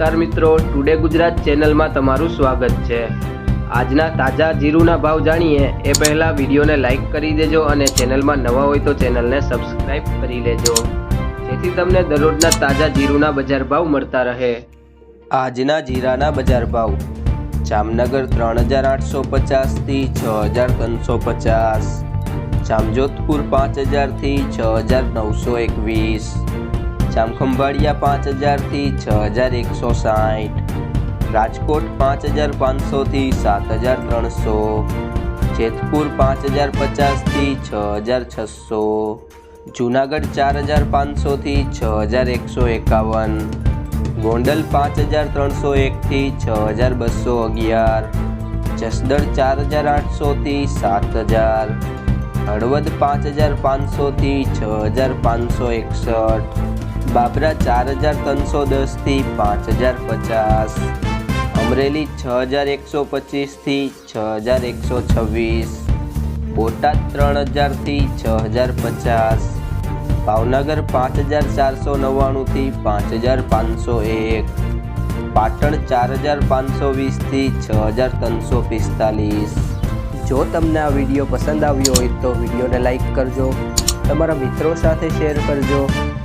નમસ્કાર મિત્રો ટુડે ગુજરાત ચેનલમાં તમારું સ્વાગત છે. આજના તાજા જીરુના ભાવ જાણીએ, એ પહેલા વિડીયોને લાઈક કરી દેજો અને ચેનલમાં નવા હોય તો ચેનલને સબસ્ક્રાઇબ કરી લેજો. જેથી તમને દરરોજના તાજા જીરુના બજાર ભાવ મળતા રહે. આજના જીરાના બજાર ભાવ, જામનગર ત્રણ હજાર આઠસો પચાસથી છ હજાર ત્રણસો પચાસ, જામજોધપુર પાંચ હજારથી છ હજાર નવસો એકવીસ જામખંભાળિયા પાંચ હજારથી છ હજાર એકસો સાઠ. રાજકોટ પાંચ હજાર પાંચસોથી સાત હજાર ત્રણસો. જેતપુર પાંચ હજાર પચાસથી છ હજાર છસો. જુનાગઢ ચાર હજાર પાંચસોથી છ હજાર એકસો એકાવન. ગોંડલ પાંચ હજાર ત્રણસો એકથી છ હજાર બસો અગિયાર. જસદણ ચાર હજાર આઠસોથી સાત હજાર. હળવદ પાંચ હજાર પાંચસોથી છ હજાર પાંચસો એકસઠ. બાબરા ચાર હજાર ત્રણસો દસથી પાંચ હજાર પચાસ. અમરેલી છ હજાર એકસો પચીસથી છ હજાર એકસો છવ્વીસ. બોટાદ ત્રણ હજારથી છ હજાર પચાસ. ભાવનગર પાંચ હજાર ચારસો નવ્વાણુંથી પાંચ હજાર પાંચસો એક. પાટણ ચાર હજાર પાંચસો વીસથી છ હજાર ત્રણસો પિસ્તાલીસ. જો તમને આ વીડિયો પસંદ આવ્યો હોય તો વિડીયોને લાઈક કરજો. તમારા મિત્રો સાથે શેર કરજો.